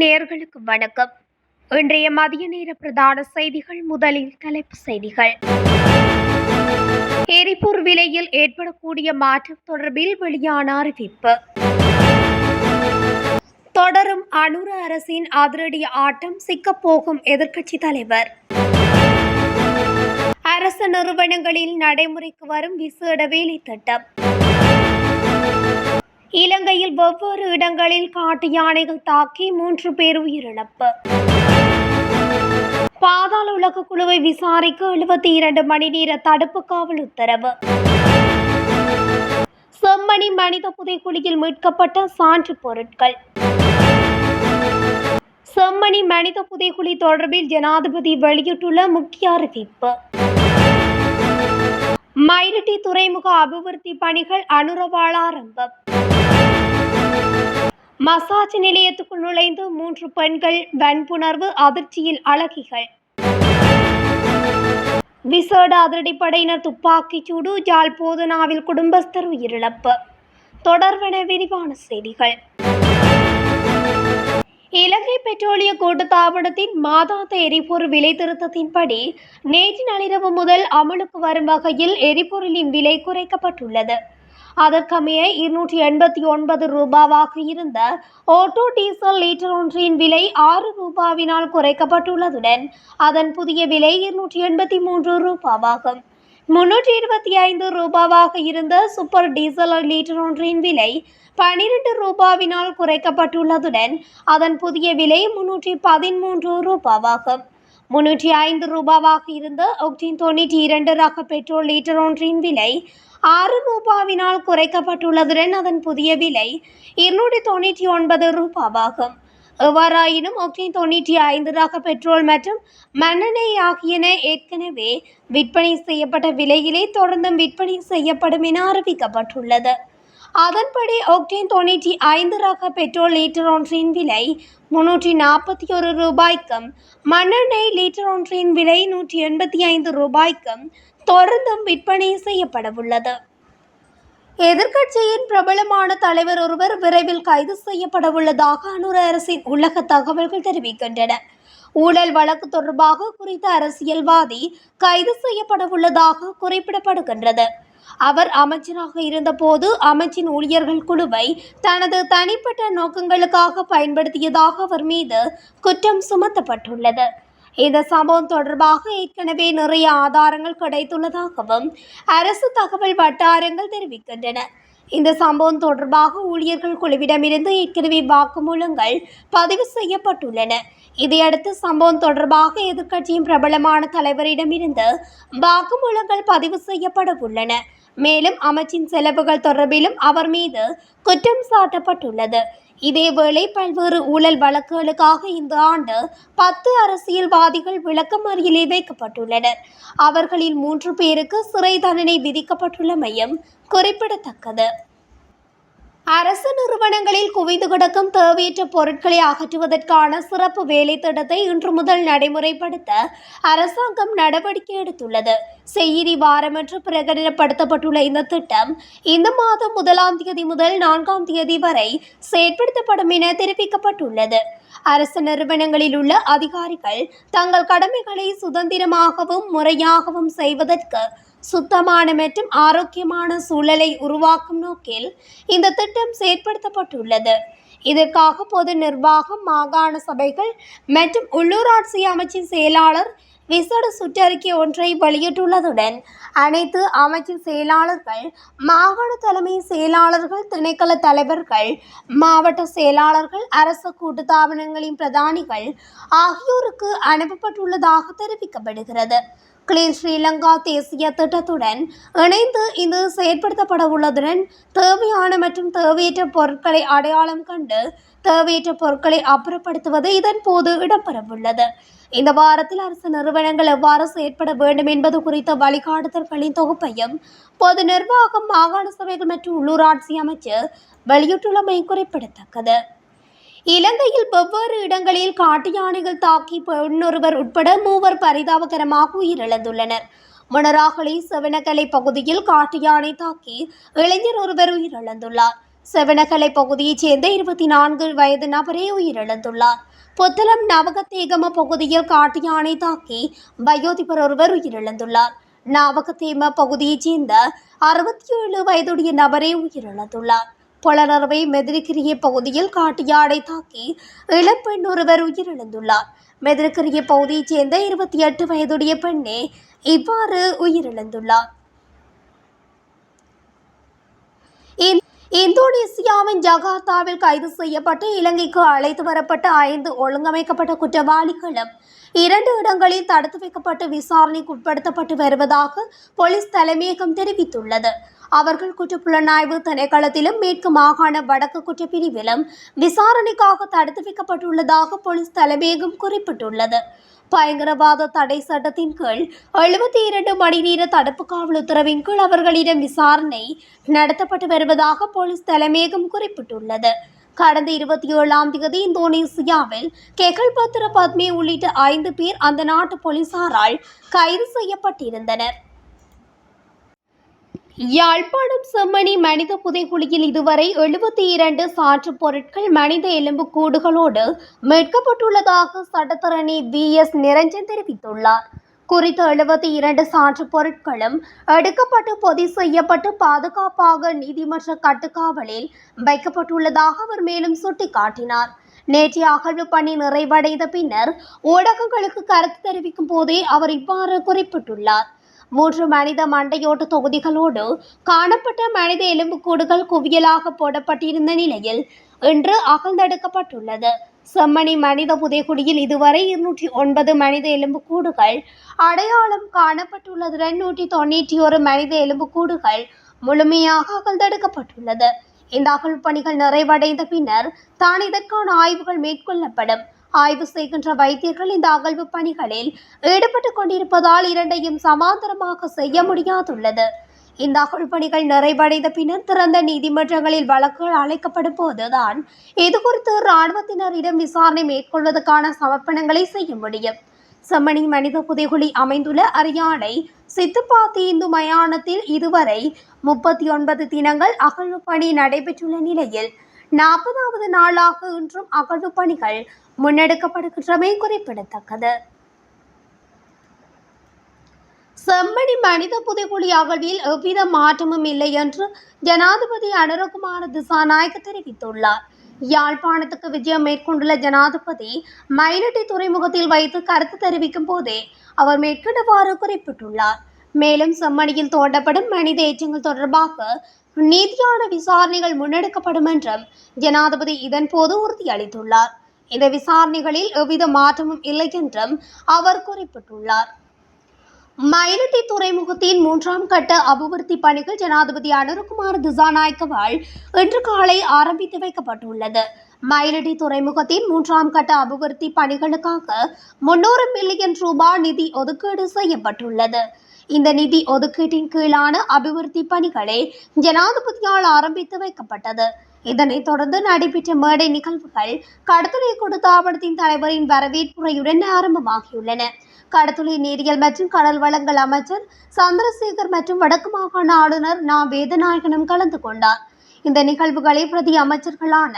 நேர்களுக்கு வணக்கம். இன்றைய மதிய நேர பிரதான செய்திகள் முதலில் தலைப்பு செய்திகள். எரிபொருள் விலையில் ஏற்படக்கூடிய மாற்றம் தொடர்பில் வெளியான அறிவிப்பு. தொடரும் அனுர அரசின் அதிரடி ஆட்டம் சிக்கப்போகும் எதிர்க்கட்சி தலைவர். அரசு நிறுவனங்களில் நடைமுறைக்கு வரும் விசேட வேலை திட்டம் இலங்கையில் வெவ்வேறு இடங்களில் காட்டு யானைகள் தாக்கி மூன்று பேர் உயிரிழப்பு. பாதாள உலக குழுவை விசாரிக்க எழுபத்தி இரண்டு மணி நேர தடுப்பு காவல் உத்தரவு. செம்மணி மனித புதைக்குழியில் மீட்கப்பட்ட சான்று பொருட்கள். செம்மணி மனித புதைக்குழி தொடர்பில் ஜனாதிபதி வெளியிட்டுள்ள முக்கிய அறிவிப்பு. மயிரட்டி துறைமுக அபிவிருத்தி பணிகள் அனுரவாள ஆரம்பம் மசாஜ் நிலையத்துக்குள் நுழைந்து மூன்று பெண்கள் வன்புணர்வு அதிர்ச்சியில் அழகிகள். விசேட அதிரடிப்படையினர் துப்பாக்கிச் சூடு ஜாழ் போதனாவில் குடும்பஸ்தர் உயிரிழப்பு. தொடர்வென விரிவான செய்திகள். இலங்கை பெட்ரோலிய கூட்டுத்தாபனத்தின் மாதாந்த எரிபொருள் விலை திருத்தத்தின்படி நேற்று நள்ளிரவு முதல் அமலுக்கு வரும் வகையில் எரிபொருளின் விலை குறைக்கப்பட்டுள்ளது. அதற்கமைய இருநூற்றி எண்பத்தி ஒன்பது ரூபாவாக இருந்த ஓட்டோ டீசல் லீட்டர் ஒன்றின் விலை ஆறு ரூபாவினால் குறைக்கப்பட்டுள்ளதுடன் அதன் புதிய விலை இருநூற்றி எண்பத்தி மூன்று ரூபாவாகும். முன்னூற்றி இருபத்தி ஐந்து ரூபாவாக இருந்த சூப்பர் டீசல் லீட்டர் ஒன்றின் விலை பனிரெண்டு ரூபாவினால் குறைக்கப்பட்டுள்ளதுடன் அதன் புதிய விலை முன்னூற்றி பதிமூன்று ரூபாவாகும். முன்னூற்றி ஐந்து ரூபாவாக இருந்த ஒக்டின் தொண்ணூற்றி இரண்டு ரக பெட்ரோல் லீட்டர் ஒன்றின் விலை ஆறு ரூபாவினால் குறைக்கப்பட்டுள்ளதுடன் அதன் புதிய விலை இருநூற்றி தொண்ணூற்றி ஒன்பது ரூபாவாகும். எவ்வாறாயினும் ஒக்டின் தொண்ணூற்றி ஐந்து ரக பெட்ரோல் மற்றும் மண்ணெண்ணெய் ஆகியன ஏற்கனவே விற்பனை செய்யப்பட்ட விலையிலே தொடர்ந்தும் விற்பனை செய்யப்படும் என அறிவிக்கப்பட்டுள்ளது. அதன்படி ஒக்டேன் தொண்ணூற்றி ஐந்து ரக பெட்ரோல் லீட்டர் ஒன்றின் விலை முன்னூற்றி நாற்பத்தி ஒரு ரூபாய்க்கும் மண்ணெண்ணெய் லிட்டர் ஒன்றின் விலை நூற்றி எண்பத்தி ஐந்து ரூபாய்க்கும் தொடர்ந்தும் விற்பனை செய்யப்படவுள்ளது. எதிர்க்கட்சியின் பிரபலமான தலைவர் ஒருவர் விரைவில் கைது செய்யப்படவுள்ளதாக அனுர அரசின் உலக தகவல்கள் தெரிவிக்கின்றன. ஊழல் வழக்கு தொடர்பாக குறித்த அரசியல்வாதி கைது செய்யப்படவுள்ளதாக குறிப்பிடப்படுகின்றது. அவர் அமைச்சராக இருந்தபோது அமைச்சின் ஊழியர்கள் குழுவை தனது தனிப்பட்ட நோக்கங்களுக்காக பயன்படுத்தியதாக அவர் மீது குற்றம் சுமத்தப்பட்டுள்ளது. இந்த சம்பவம் தொடர்பாக ஏற்கனவே நிறைய ஆதாரங்கள் கிடைத்துள்ளதாகவும் அரசு தகவல் வட்டாரங்கள் தெரிவிக்கின்றன. இந்த சம்பவம் தொடர்பாக ஊழியர்கள் குழுவிடமிருந்து ஏற்கனவே வாக்குமூலங்கள் பதிவு செய்யப்பட்டுள்ளன. இதையடுத்து சம்பவம் தொடர்பாக எதிர்க்கட்சியின் பிரபலமான தலைவரிடமிருந்து வாக்குமூலங்கள் பதிவு செய்யப்பட உள்ளன மேலும் அமைச்சின் செலவுகள் தொடர்பிலும் அவர் மீது குற்றம் சாட்டப்பட்டுள்ளது. இதேவேளை பல்வேறு ஊழல் வழக்குகளுக்காக இந்த ஆண்டு பத்து அரசியல்வாதிகள் விளக்கமறியலில் வைக்கப்பட்டுள்ளனர். அவர்களில் மூன்று பேருக்கு சிறை தண்டனை விதிக்கப்பட்டுள்ளமையும் குறிப்பிடத்தக்கது. நிறுவனங்களில் குவிந்து கிடக்கும் தேவையற்ற பொருட்களை அகற்றுவதற்கான சிறப்பு வேலை திட்டத்தை இன்று முதல் நடைமுறைப்படுத்த அரசாங்கம் நடவடிக்கை எடுத்துள்ளது. செய்தி வாரம் என்று பிரகடனப்படுத்தப்பட்டுள்ள இந்த திட்டம் இந்த மாதம் முதலாம் தேதி முதல் நான்காம் தேதி வரை செயற்படுத்தப்படும் என தெரிவிக்கப்பட்டுள்ளது. அரசு நிறுவனங்களில் உள்ள அதிகாரிகள் தங்கள் கடமைகளை சுதந்திரமாகவும் முறையாகவும் செய்வதற்கு சுத்தமான மற்றும் ஆரோக்கியமான சூழலை உருவாக்கும் நோக்கில் இந்த திட்டம் செயற்படுத்தப்பட்டுள்ளது. இதற்காக பொது நிர்வாகம் மாகாண சபைகள் மற்றும் உள்ளூராட்சி அமைச்சின் செயலாளர் விசேட சுற்றறிக்கை ஒன்றை வெளியிட்டுள்ளதுடன் அனைத்து அமைச்சின் செயலாளர்கள் மாகாண தலைமை செயலாளர்கள் திணைக்கள தலைவர்கள் மாவட்ட செயலாளர்கள் அரசு கூட்டுத்தாபனங்களின் பிரதானிகள் ஆகியோருக்கு அனுப்பப்பட்டுள்ளதாக தெரிவிக்கப்படுகிறது. கிளீன் ஸ்ரீலங்கா தேசிய திட்டத்துடன் இணைந்து இது செயற்படுத்தப்பட உள்ளதுடன் தேவையான மற்றும் தேவையற்ற பொருட்களை அடையாளம் கண்டு தேவையற்ற பொருட்களை அப்புறப்படுத்துவது இதன் போது இடம்பெறவுள்ளது. இந்த வாரத்தில் அரசு நிறுவனங்கள் எவ்வாறு செயற்பட வேண்டும் என்பது குறித்த வழிகாட்டுதல்களின் தொகுப்பையும் பொது நிர்வாகம் மாகாண சபைகள் மற்றும் உள்ளூராட்சி அமைச்சு வெளியிட்டுள்ளமை குறிப்பிடத்தக்கது. இலங்கையில் வெவ்வேறு இடங்களில் காட்டு யானைகள் தாக்கி பெண்ணொருவர் உட்பட மூவர் பரிதாபகரமாக உயிரிழந்துள்ளனர். மணராகலை செவனகலை பகுதியில் காட்டு யானை தாக்கி இளைஞர் ஒருவர் உயிரிழந்துள்ளார். செவனகலை பகுதியைச் சேர்ந்த இருபத்தி நான்கு வயது நபரே உயிரிழந்துள்ளார். புத்தளம் நவகத்தேகம பகுதியில் காட்டு யானை தாக்கி வயோதிபர் ஒருவர் உயிரிழந்துள்ளார். நாவகத்தேம பகுதியைச் சேர்ந்த அறுபத்தி ஏழு வயதுடைய நபரே உயிரிழந்துள்ளார். பொலனறுவை மெதிரிக்கிரிய பகுதியில் காட்டு யானை தாக்கி இளம்பெண் ஒருவர் உயிரிழந்துள்ளார். மெதிரிக்கிரிய பகுதியைச் சேர்ந்த இருபத்தி எட்டு வயதுடைய பெண்ணே இவ்வாறு உயிரிழந்துள்ளார். இந்தோனேசியாவின் ஜகார்த்தாவில் கைது செய்யப்பட்டு இலங்கைக்கு அழைத்து வரப்பட்ட ஐந்து ஒழுங்கமைக்கப்பட்ட குற்றவாளிகளும் இரண்டு இடங்களில் தடுத்து வைக்கப்பட்டு விசாரணைக்கு உட்படுத்தப்பட்டு வருவதாக போலீஸ் தலைமையகம் தெரிவித்துள்ளது. அவர்கள் குற்றப்புலனாய்வு திணைக்களத்திலும் மேற்கு மாகாண வடக்கு குற்றப்பிரிவிலும் விசாரணைக்காக தடுத்து வைக்கப்பட்டுள்ளதாக போலீஸ் தலைமையகம் குறிப்பிட்டுள்ளது. பயங்கரவாத தடை சட்டத்தின் கீழ் எழுபத்தி இரண்டு மணி நேர தடுப்பு காவல் உத்தரவின் கீழ் அவர்களிடம் விசாரணை நடத்தப்பட்டு வருவதாக போலீஸ் தலைமையகம் குறிப்பிட்டுள்ளது. கடந்த இருபத்தி ஏழாம் தேதி இந்தோனேசியாவில் கெகல் பத்ர பத்மே உள்ளிட்ட ஐந்து பேர் அந்த நாட்டு போலீசாரால் கைது செய்யப்பட்டிருந்தனர். யாழ்ப்பாணம் செம்மணி மனித புதைகுழியில் இதுவரை எழுபத்தி இரண்டு சாற்று பொருட்கள் மனித எலும்பு கூடுகளோடு மீட்கப்பட்டுள்ளதாக சட்டத்தரணி வி எஸ் நிரஞ்சன் தெரிவித்துள்ளார். குறித்த எழுபத்தி இரண்டு சான்று பொருட்களும் எடுக்கப்பட்டு பொதி செய்யப்பட்டு பாதுகாப்பாக நீதிமன்ற கட்டுக்காவலில் வைக்கப்பட்டுள்ளதாக அவர் மேலும் சுட்டிக்காட்டினார். நேற்று அகழ்வு பணி நிறைவடைந்த பின்னர் ஊடகங்களுக்கு கருத்து தெரிவிக்கும் போதே அவர் இவ்வாறு குறிப்பிட்டுள்ளார். மூன்று மனித மண்டையோட்டு தொகுதிகளோடு காணப்பட்ட மனித எலும்புக்கூடுகள் குவியலாக போடப்பட்டிருந்த நிலையில் இன்று அகழ்ந்தெடுக்கப்பட்டுள்ளது. செம்மணி மனித புதைக்குடியில் இதுவரை இருநூற்றி ஒன்பது மனித எலும்புக்கூடுகள் அடையாளம் காணப்பட்டுள்ளதுடன் நூற்றி தொண்ணூற்றி ஒரு மனித எலும்புக்கூடுகள் முழுமையாக அகழ்ந்தெடுக்கப்பட்டுள்ளது. இந்த அகழ்வு பணிகள் நிறைவடைந்த பின்னர் தான் இதற்கான ஆய்வுகள் மேற்கொள்ளப்படும். ஆய்வு செய்கின்ற வைத்தியர்கள் இந்த அகழ்வு பணிகளில் ஈடுபட்டு கொண்டிருப்பதால் இரண்டையும் சமாந்தரமாக செய்ய முடியாதுள்ளது. இந்த அகழ்வு பணிகள் நிறைவடைந்த பின்னர் திறந்த நீதிமன்றங்களில் வழக்குகள் அழைக்கப்படும் போதுதான் இது குறித்து இராணுவத்தினரிடம் விசாரணை மேற்கொள்வதற்கான சமர்ப்பணங்களை செய்ய முடியும். செம்மணி மனித புதைகுழி அமைந்துள்ள அரியானை சித்துப்பாத்தி இந்து மயானத்தில் இதுவரை முப்பத்தி ஒன்பது தினங்கள் அகழ்வு பணி நடைபெற்றுள்ள நிலையில் நாற்பதாவது நாளாக இன்றும் அகழ்வு பணிகள் முன்னெடுக்கப்படுகின்றமை குறிப்பிடத்தக்கது. செம்மணி மனித புதைக்குழி அகழ்வில் எவ்வித மாற்றமும் இல்லை என்று ஜனாதிபதி அனுரகுமார திசாநாயக் தெரிவித்துள்ளார். யாழ்ப்பாணத்துக்கு விஜயம் மேற்கொண்டுள்ள ஜனாதிபதி மயிலட்டி துறைமுகத்தில் வைத்து கருத்து தெரிவிக்கும் போதே அவர் மேற்கண்டவாறு குறிப்பிட்டுள்ளார். மேலும் செம்மணியில் தோண்டப்படும் மனித எச்சங்கள் தொடர்பாக நீதியான விசாரணைகள் முன்னெடுக்கப்படும் என்றும் ஜனாதிபதி இதன்போது உறுதியளித்துள்ளார் இந்த விசாரணைகளில் எவ்வித மாற்றமும் இல்லை என்றும் அவர் குறிப்பிட்டுள்ளார். மயிலட்டி துறைமுகத்தின் மூன்றாம் கட்ட அபிவிருத்தி பணிகள் ஜனாதிபதி அனுருகுமார் திசாநாயக்கவால் இன்று காலை ஆரம்பித்து வைக்கப்பட்டுள்ளது. மயிலட்டி துறைமுகத்தின் மூன்றாம் கட்ட அபிவிருத்தி பணிகளுக்காக முன்னூறு மில்லியன் ரூபாய் நிதி ஒதுக்கீடு செய்யப்பட்டுள்ளது. இந்த நிதி ஒதுக்கீட்டின் கீழான அபிவிருத்தி பணிகளை ஜனாதிபதியால் ஆரம்பித்து வைக்கப்பட்டது. இதனைத் தொடர்ந்து நடைபெற்ற மேடை நிகழ்வுகள் கடத்துறை கொடுத்தாவளத்தின் தலைவரின் வரவேற்புரையுடன் ஆரம்பமாகியுள்ளன. கடத்துறை நீரியல் மற்றும் கடல் வளங்கள் அமைச்சர் சந்திரசேகர் மற்றும் வடக்கு மாகாண ஆளுநர் நா. வேதநாயகனும் கலந்து கொண்டார். இந்த நிகழ்வுகளை பிரதி அமைச்சர்களான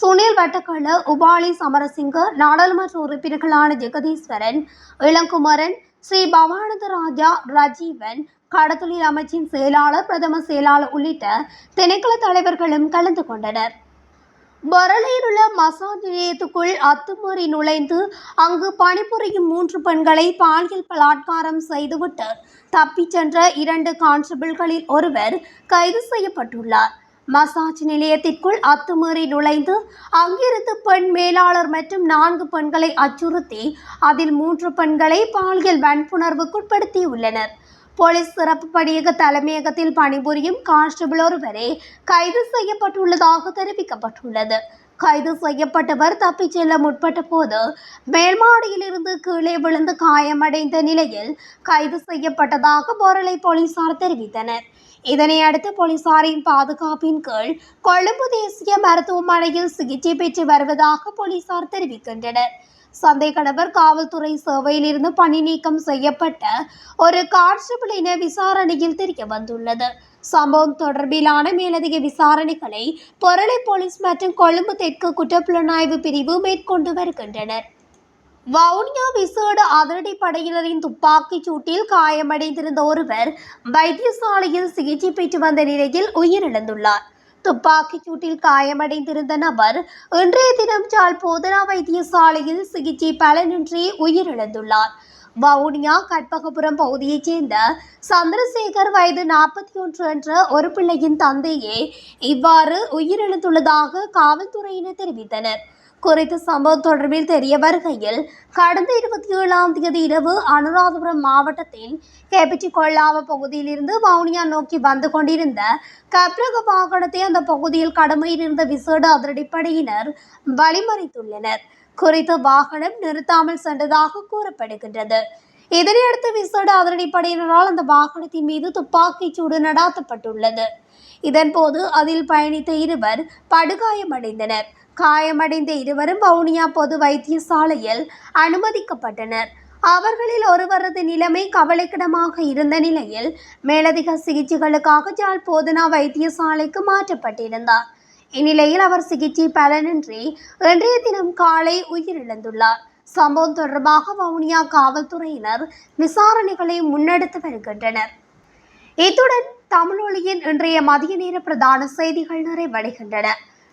சுனில் வட்டக்கல உபாலி சமரசிங்க நாடாளுமன்ற உறுப்பினர்களான ஜெகதீஸ்வரன் இளங்குமரன் ஸ்ரீ பவானந்த ராஜா ரஜீவன் கடத்தொழில் அமைச்சின் செயலாளர் பிரதம செயலாளர் உள்ளிட்ட திணைக்கள தலைவர்களும் கலந்து கொண்டனர். பரளையில் உள்ள மசாஜ் நிலையத்துக்குள் அத்துமீறி நுழைந்து அங்கு பணிபுரியும் மூன்று பெண்களை பாலியல் பலாத்காரம் செய்துவிட்டு தப்பிச் சென்ற இரண்டு கான்ஸ்டபிள்களில் ஒருவர் கைது செய்யப்பட்டுள்ளார். மசாஜ் நிலையத்திற்குள் அத்துமீறி நுழைந்து அங்கிருந்து பெண் மேலாளர் மற்றும் நான்கு பெண்களை அச்சுறுத்தி அதில் மூன்று பெண்களை பாலியல் வன்புணர்வுக்குட்படுத்தியுள்ளனர். போலீஸ் சிறப்பு பணியக தலைமையகத்தில் பணிபுரியும் கான்ஸ்டபிள் ஒருவரே கைது செய்யப்பட்டுள்ளதாக தெரிவிக்கப்பட்டுள்ளது. கைது செய்யப்பட்டவர் தப்பிச் செல்ல முற்பட்ட போது மேல்மாடியிலிருந்து கீழே விழுந்து காயமடைந்த நிலையில் கைது செய்யப்பட்டதாக போரளை போலீசார் தெரிவித்தனர். இதனை அடுத்து போலீசாரின் பாதுகாப்பின் கீழ் கொழும்பு தேசிய மருத்துவமனையில் சிகிச்சை பெற்று வருவதாக போலீசார் தெரிவிக்கின்றனர். சந்தேக நபர் காவல்துறை சேவையிலிருந்து பணி நீக்கம் செய்யப்பட்ட ஒரு கான்ஸ்டபிள் என விசாரணையில் தெரிய வந்துள்ளது. சம்பவம் தொடர்பிலான மேலதிக விசாரணைகளை பொருளை போலீஸ் மற்றும் கொழும்பு தெற்கு குற்றப்புலனாய்வு பிரிவு மேற்கொண்டு வருகின்றனர். வவுனியா விசேட அதிரடி படையினரின் துப்பாக்கிச் சூட்டில் காயமடைந்திருந்த ஒருவர் வைத்தியசாலையில் சிகிச்சை பெற்று வந்த நிலையில் உயிரிழந்துள்ளார். துப்பாக்கிச் சூட்டில் காயமடைந்திருந்த நபர் இன்றைய தினம் சால் போதனா வைத்தியசாலையில் சிகிச்சை பலனின்றி உயிரிழந்துள்ளார். வவுனியா கற்பகபுரம் பகுதியைச் சேர்ந்த சந்திரசேகர் வயது நாற்பத்தி ஒன்று என்ற ஒரு பிள்ளையின் தந்தையே இவ்வாறு உயிரிழந்துள்ளதாக காவல்துறையினர் தெரிவித்தனர். குறித்த சம்பவம் தொடர்பில் தெரிய வருகையில் கடந்த இருபத்தி ஏழாம் தேதி இரவு அனுராதபுரம் மாவட்டத்தின் கேபிச்சி கொள்ளாவ பகுதியிலிருந்து வவுனியா நோக்கி வந்து கொண்டிருந்த கப்ரக வாகனத்தை அந்த பகுதியில் கடமையில் இருந்த விசேட அதிரடிப்படையினர் வழிமறித்துள்ளனர். குறித்த வாகனம் நிறுத்தாமல் சென்றதாக கூறப்படுகின்றது. இதனையடுத்து விசேட அதிரடிப்படையினரால் அந்த வாகனத்தின் மீது துப்பாக்கிச் சூடு நடாத்தப்பட்டுள்ளது. இதன்போது அதில் பயணித்த இருவர் படுகாயமடைந்தனர். காயமடைந்த இருவரும் வவுனியா பொது வைத்தியசாலையில் அனுமதிக்கப்பட்டனர். அவர்களில் ஒருவரது நிலைமை கவலைக்கிடமாக இருந்த நிலையில் மேலதிக சிகிச்சைகளுக்காக ஜாழ் போதனா வைத்தியசாலைக்கு மாற்றப்பட்டிருந்தார். இந்நிலையில் அவர் சிகிச்சை பலனின்றி இன்றைய தினம் காலை உயிரிழந்துள்ளார். சம்பவம் தொடர்பாக வவுனியா காவல்துறையினர் விசாரணைகளை முன்னெடுத்து வருகின்றனர். இத்துடன் தமிழொலியின் இன்றைய மதிய நேர பிரதான செய்திகள் நிறைவடைகின்றன.